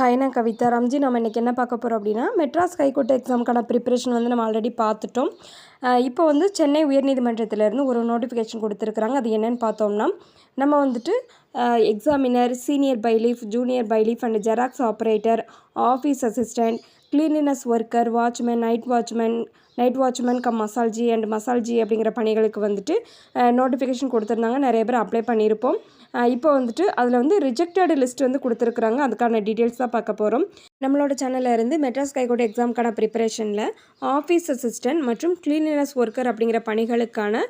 Hi நான் கவிதா. ரம்ஜி நம்ம இன்றைக்கி என்ன பார்க்க போகிறோம் அப்படின்னா மெட்ராஸ் ஹைகோர்ட் எக்ஸாமுக்கான ப்ரிப்பரேஷன் வந்து நம்ம ஆல்ரெடி பார்த்துட்டோம். இப்போ வந்து சென்னை உயர்நீதிமன்றத்திலேருந்து ஒரு நோட்டிஃபிகேஷன் கொடுத்துருக்குறாங்க. அது என்னென்னு பார்த்தோம்னா நம்ம வந்துட்டு examiner senior bailiff junior bailiff and xerox operator office assistant cleanliness worker watchman night watchman night watchman cum masalchi and masalchi அப்படிங்கிற பணிகளுக்கு வந்துட்டு நோட்டிஃபிகேஷன் கொடுத்துருந்தாங்க. நிறைய பேர் அப்ளை பண்ணியிருப்போம். இப்போ வந்துட்டு அதில் வந்து ரிஜெக்டட் லிஸ்ட் வந்து கொடுத்துருக்குறாங்க. அதுக்கான டீட்டெயில்ஸ் தான் பார்க்க போகிறோம் நம்மளோட சேனலில் இருந்து மெட்ராஸ் கைகோட் எக்ஸாமுக்கான ப்ரிப்பரேஷனில் ஆஃபீஸ் அசிஸ்டன்ட் மற்றும் கிளீனினஸ் ஒர்க்கர் அப்படிங்கிற பணிகளுக்கான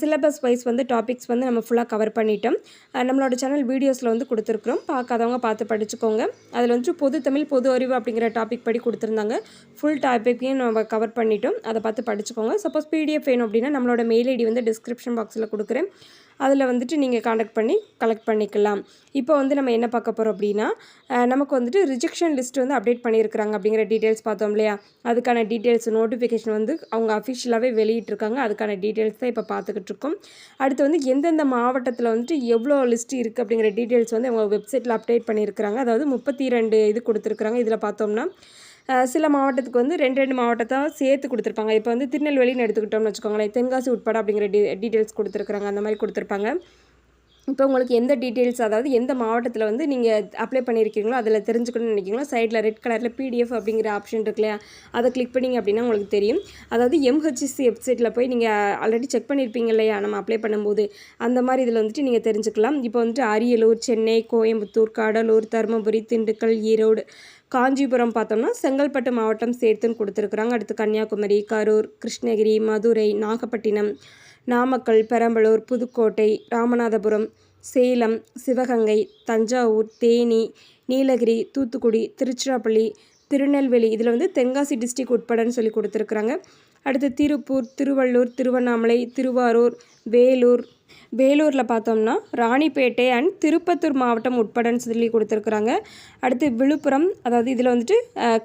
சிலபஸ் வைஸ் வந்து டாபிக்ஸ் வந்து நம்ம ஃபுல்லாக கவர் பண்ணிட்டோம். நம்மளோட சேனல் வீடியோஸில் வந்து கொடுத்துருக்குறோம். பார்க்காதவங்க பார்த்து படிச்சுக்கோங்க. அதில் வந்துட்டு பொது தமிழ் பொது அறிவு அப்படிங்கிற டாபிக் படி கொடுத்துருந்தாங்க. ஃபுல் டாப்பிக்கையும் நம்ம கவர் பண்ணிட்டோம். அதை பார்த்து படிச்சுக்கோங்க. சப்போஸ் பிடிஎஃப் வேணும் அப்படின்னா நம்மளோட மெயில் ஐடி வந்து டிஸ்கிரிப்ஷன் பாக்ஸில் கொடுக்குறேன். அதில் வந்துட்டு நீங்கள் காண்டக்ட் பண்ணி கலெக்ட் பண்ணிக்கலாம். இப்போ வந்து நம்ம என்ன பார்க்க போகிறோம் அப்படின்னா நமக்கு வந்துட்டு ரிஜெக்ஷன் லிஸ்ட் வந்து அப்டேட் பண்ணியிருக்கிறாங்க அப்படிங்கிற டீட்டெயில்ஸ் பார்த்தோம் இல்லையா? அதுக்கான டீட்டெயில்ஸ் நோட்டிஃபிகேஷன் வந்து அவங்க அஃபிஷியலாகவே வெளியிட்டிருக்காங்க. அதுக்கான டீட்டெயில்ஸ் தான் இப்போ பார்த்துக்கிட்டு இருக்கோம். அடுத்து வந்து எந்தெந்த மாவட்டத்தில் வந்துட்டு எவ்வளோ லிஸ்ட் இருக்குது அப்படிங்கிற டீட்டெயில்ஸ் வந்து அவங்க வெப்சைட்டில் அப்டேட் பண்ணியிருக்கிறாங்க. அதாவது முப்பத்தி ரெண்டு இது கொடுத்துருக்குறாங்க. இதில் பார்த்தோம்னா சில மாவட்டத்துக்கு வந்து ரெண்டு ரெண்டு மாவட்டத்தை சேர்த்து கொடுத்துருப்பாங்க. இப்போ வந்து திருநெல்வேலின்னு எடுத்துக்கிட்டோம்னு வச்சுக்கோங்களேன். தென்காசி உட்பட அப்படிங்கிற டீ டீட்டெயில்ஸ் கொடுத்துருக்குறாங்க. அந்த மாதிரி கொடுத்துருப்பாங்க. இப்போ உங்களுக்கு எந்த டீட்டெயில்ஸ் அதாவது எந்த மாவட்டத்தில் வந்து நீங்கள் அப்ளை பண்ணியிருக்கீங்களோ அதில் தெரிஞ்சுக்கணும்னு நினைக்கிறீங்களோ சைடில் ரெட் கலரில் பிடிஎஃப் அப்படிங்கிற ஆப்ஷன் இருக்கு இல்லையா? அதை கிளிக் பண்ணிங்க அப்படின்னா உங்களுக்கு தெரியும். அதாவது எம்ஹெச்சி வெப்சைட்டில் போய் நீங்கள் ஆல்ரெடி செக் பண்ணியிருப்பீங்க இல்லையா? நம்ம அப்ளை பண்ணும்போது. அந்த மாதிரி இதில் வந்துட்டு நீங்கள் தெரிஞ்சுக்கலாம். இப்போ வந்துட்டு அரியலூர் சென்னை கோயம்புத்தூர் கடலூர் தருமபுரி திண்டுக்கல் ஈரோடு காஞ்சிபுரம் பார்த்தோம்னா செங்கல்பட்டு மாவட்டம் சேர்த்துன்னு கொடுத்துருக்குறாங்க. அடுத்து கன்னியாகுமரி கரூர் கிருஷ்ணகிரி மதுரை நாகப்பட்டினம் நாமக்கல் பெரம்பலூர் புதுக்கோட்டை ராமநாதபுரம் சேலம் சிவகங்கை தஞ்சாவூர் தேனி நீலகிரி தூத்துக்குடி திருச்சிராப்பள்ளி திருநெல்வேலி. இதில் வந்து தென்காசி டிஸ்ட்ரிக் உட்படன்னு சொல்லி கொடுத்துருக்குறாங்க. அடுத்து திருப்பூர் திருவள்ளூர் திருவண்ணாமலை திருவாரூர் வேலூர் வேலூரில் பார்த்தோம்னா ராணிப்பேட்டை அண்ட் திருப்பத்தூர் மாவட்டம் உட்படன்னு சொல்லி கொடுத்துருக்குறாங்க. அடுத்து விழுப்புரம் அதாவது இதில் வந்துட்டு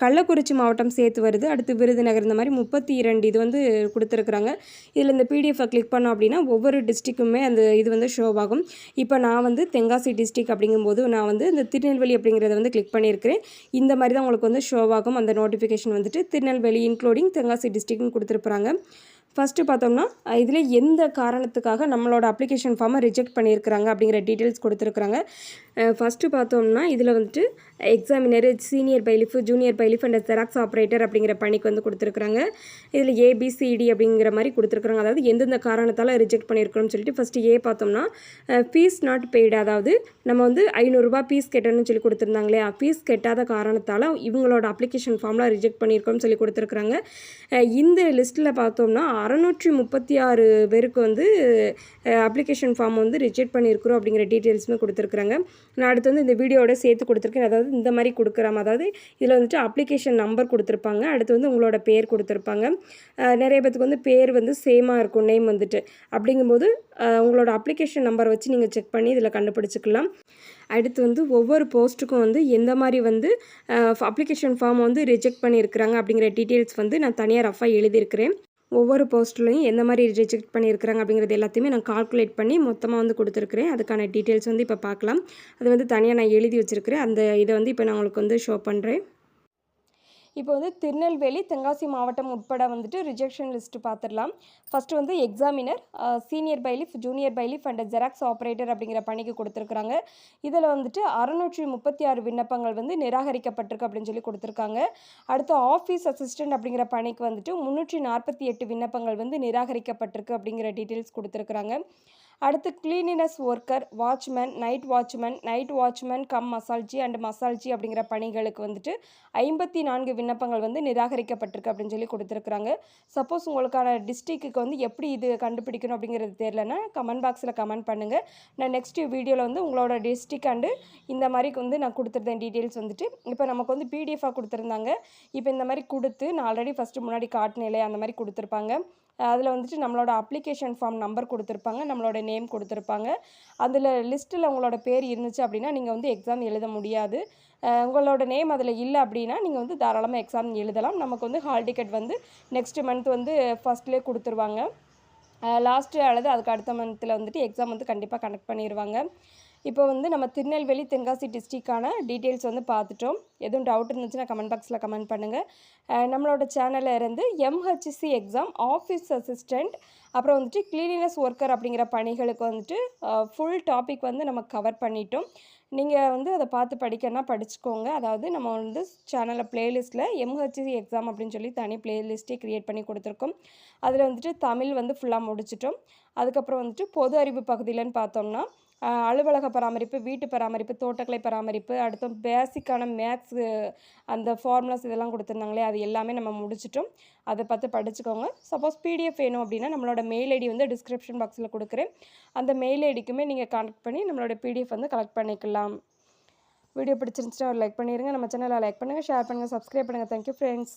கள்ளக்குறிச்சி மாவட்டம் சேர்த்து வருது. அடுத்து விருதுநகர் இந்த மாதிரி முப்பத்தி இரண்டு இது வந்து கொடுத்துருக்குறாங்க. இதில் இந்த பிடிஎஃபை கிளிக் பண்ணோம் அப்படின்னா ஒவ்வொரு டிஸ்ட்ரிக்குமே அந்த இது வந்து ஷோ ஆகும். இப்போ நான் வந்து தென்காசி டிஸ்ட்ரிக் அப்படிங்கும்போது நான் வந்து இந்த திருநெல்வேலி அப்படிங்கிறத வந்து கிளிக் பண்ணியிருக்கிறேன். இந்த மாதிரி தான் உங்களுக்கு வந்து ஷோ ஆகும். அந்த நோட்டிஃபிகேஷன் வந்துட்டு திருநெல்வேலி இன்க்ளூடிங் தென்காசி டிஸ்ட்ரிக்னு கொடுத்துருப்பாங்க ஃபஸ்ட்டு பார்த்தோம்னா இதில் எந்த காரணத்துக்காக நம்மளோட அப்ளிகேஷன் ஃபார்மை ரிஜெக்ட் பண்ணியிருக்கிறாங்க அப்படிங்கிற டீட்டெயில்ஸ் கொடுத்துருக்குறாங்க. ஃபஸ்ட்டு பார்த்தோம்னா இதில் வந்துட்டு examiner senior bailiff junior bailiff and xerox operator அப்படிங்கிற பணிக்கு வந்து கொடுத்துருக்குறாங்க. இதில் ஏபிசிடி அப்படிங்கிற மாதிரி கொடுத்துருக்குறாங்க. அதாவது எந்தெந்த காரணத்தால் ரிஜெக்ட் பண்ணியிருக்கணும்னு சொல்லிட்டு ஃபஸ்ட்டு ஏ பார்த்தோம்னா ஃபீஸ் நாட் பெய்டு அதாவது நம்ம வந்து ஐநூறுரூபா ஃபீஸ் கட்டணும்னு சொல்லி கொடுத்துருந்தாங்க இல்லையா ஃபீஸ் கட்டாத காரணத்தால் இவங்களோட அப்ளிகேஷன் ஃபார்ம்லாம் ரிஜெக்ட் பண்ணியிருக்கோம்னு சொல்லி கொடுத்துருக்குறாங்க. இந்த லிஸ்ட்டில் பார்த்தோம்னா அறநூற்றி முப்பத்தி ஆறு பேருக்கு வந்து அப்ளிகேஷன் ஃபார்ம் வந்து ரிஜெக்ட் பண்ணியிருக்கிறோம் அப்படிங்கிற டீட்டெயில்ஸுமே கொடுத்துருக்குறாங்க. நான் அடுத்து வந்து இந்த வீடியோட சேர்த்து கொடுத்துருக்கேன். அதாவது இந்த மாதிரி கொடுக்குறாம அதாவது இதில் வந்துட்டு அப்ளிகேஷன் நம்பர் கொடுத்துருப்பாங்க. அடுத்து வந்து உங்களோட பேர் கொடுத்துருப்பாங்க. நிறைய பேத்துக்கு வந்து பேர் வந்து சேமாக இருக்கும் நேம் வந்துட்டு. அப்படிங்கும்போது உங்களோட அப்ளிகேஷன் நம்பரை வச்சு நீங்கள் செக் பண்ணி இதில் கண்டுபிடிச்சிக்கலாம். அடுத்து வந்து ஒவ்வொரு போஸ்ட்டுக்கும் வந்து எந்த மாதிரி வந்து அப்ளிகேஷன் ஃபார்ம் வந்து ரிஜெக்ட் பண்ணியிருக்கிறாங்க அப்படிங்கிற டீட்டெயில்ஸ் வந்து நான் தனியாக ரஃபாக எழுதியிருக்கிறேன். ஒவ்வொரு போஸ்ட்லையும் எந்த மாதிரி ரிஜெக்ட் பண்ணியிருக்கிறாங்க அப்படிங்கிறது எல்லாத்தையுமே நான் கால்குலேட் பண்ணி மொத்தமாக வந்து கொடுத்துருக்குறேன். அதுக்கான டீட்டெயில்ஸ் வந்து இப்போ பார்க்கலாம். அது வந்து தனியாக நான் எழுதி வச்சுருக்கிறேன். அந்த இதை வந்து இப்போ நான் உங்களுக்கு வந்து ஷோ பண்ணுறேன் இப்போ வந்து திருநெல்வேலி தென்காசி மாவட்டம் உட்பட வந்துட்டு ரிஜெக்ஷன் லிஸ்ட்டு பார்த்துடலாம் ஃபஸ்ட்டு வந்து examiner senior bailiff junior bailiff and xerox operator அப்படிங்கிற பணிக்கு கொடுத்துருக்குறாங்க. இதில் வந்துட்டு அறுநூற்றி முப்பத்தி ஆறு விண்ணப்பங்கள் வந்து நிராகரிக்கப்பட்டிருக்கு அப்படின்னு சொல்லி கொடுத்துருக்காங்க. அடுத்து ஆஃபீஸ் அசிஸ்டன்ட் அப்படிங்கிற பணிக்கு வந்துட்டு முந்நூற்றி நாற்பத்தி எட்டு விண்ணப்பங்கள் வந்து நிராகரிக்கப்பட்டிருக்கு அப்படிங்கிற டீட்டெயில்ஸ் கொடுத்துருக்குறாங்க. அடுத்து cleanliness worker watchman night watchman night watchman cum masalchi and masalchi அப்படிங்கிற பணிகளுக்கு வந்துட்டு ஐம்பத்தி நான்கு விண்ணப்பங்கள் வந்து நிராகரிக்கப்பட்டிருக்கு அப்படின்னு சொல்லி கொடுத்துருக்குறாங்க. சப்போஸ் உங்களுக்கான டிஸ்ட்ரிக்ட்டுக்கு வந்து எப்படி இது கண்டுபிடிக்கணும் அப்படிங்கிறது தெரிலன்னா கமெண்ட் பாக்ஸில் கமெண்ட் பண்ணுங்கள் நான் நெக்ஸ்ட் வீடியோவில் வந்து உங்களோட டிஸ்ட்ரிக் அண்டு இந்த மாதிரி வந்து நான் கொடுத்துருந்தேன் டீட்டெயில்ஸ் வந்துட்டு. இப்போ நமக்கு வந்து பிடிஎஃபாக கொடுத்துருந்தாங்க. இப்போ இந்த மாதிரி கொடுத்து நான் ஆல்ரெடி ஃபஸ்ட்டு முன்னாடி காட்டினேன் அந்த மாதிரி கொடுத்துருப்பாங்க. அதில் வந்துட்டு நம்மளோட அப்ளிகேஷன் ஃபார்ம் நம்பர் கொடுத்துருப்பாங்க நம்மளோட நேம் கொடுத்துருப்பாங்க. அதில் லிஸ்ட்டில் உங்களோட பேர் இருந்துச்சு அப்படின்னா நீங்கள் வந்து எக்ஸாம் எழுத முடியாது. உங்களோட நேம் அதில் இல்லை அப்படின்னா நீங்கள் வந்து தாராளமாக எக்ஸாம் எழுதலாம். நமக்கு வந்து ஹால் டிக்கெட் வந்து நெக்ஸ்ட் மந்த் வந்து ஃபஸ்ட்லேயே கொடுத்துருவாங்க. லாஸ்ட்டு அல்லது அதுக்கு அடுத்த மந்தில் வந்துட்டு எக்ஸாம் வந்து கண்டிப்பாக கனெக்ட் பண்ணிடுவாங்க இப்போ வந்து நம்ம திருநெல்வேலி தென்காசி டிஸ்ட்ரிக்கான டீட்டெயில்ஸ் வந்து பார்த்துட்டோம். எதுவும் டவுட் இருந்துச்சுன்னா கமெண்ட் பாக்ஸில் கமெண்ட் பண்ணுங்கள் நம்மளோட சேனலில் இருந்து எம்ஹெச்சி எக்ஸாம் ஆஃபீஸ் அசிஸ்டண்ட் அப்புறம் வந்துட்டு கிளீனினஸ் ஒர்க்கர் அப்படிங்கிற பணிகளுக்கு வந்துட்டு ஃபுல் டாபிக் வந்து நம்ம கவர் பண்ணிட்டோம். நீங்கள் வந்து அதை பார்த்து படிக்கணும்னா படிச்சுக்கோங்க. அதாவது நம்ம வந்து சேனலில் பிளேலிஸ்ட்டில் எம்ஹெச்சி எக்ஸாம் அப்படின்னு சொல்லி தனி பிளேலிஸ்ட்டே க்ரியேட் பண்ணி கொடுத்துருக்கோம். அதில் வந்துட்டு தமிழ் வந்து ஃபுல்லாக முடிச்சிட்டோம். அதுக்கப்புறம் வந்துட்டு பொது அறிவு பகுதியிலன்னு பார்த்தோம்னா அலுவலக பராமரிப்பு வீட்டு பராமரிப்பு தோட்டக்கலை பராமரிப்பு அடுத்து பேசிக்கான மேக்ஸு அந்த ஃபார்முலாஸ் இதெல்லாம் கொடுத்துருந்தாங்களே அது எல்லாமே நம்ம முடிச்சிட்டோம். அதை பார்த்து படிச்சுக்கோங்க. சப்போஸ் பிடிஎஃப் வேணும் அப்படின்னா நம்மளோட மெயில் ஐடி வந்து டிஸ்கிரிப்ஷன் பாக்ஸில் கொடுக்குறேன். அந்த மெயில் ஐடிக்குமே நீங்கள் கான்டக்ட் பண்ணி நம்மளோட பிடிஎஃப் வந்து கலெக்ட் பண்ணிக்கலாம். வீடியோ பிடிச்சிருந்துச்சுன்னா ஒரு லைக் பண்ணிடுங்க நம்ம சேனலை லைக் பண்ணுங்கள் ஷேர் பண்ணுங்கள் சப்ஸ்கிரைப் பண்ணுங்கள் தேங்க்யூ ஃப்ரெண்ட்ஸ்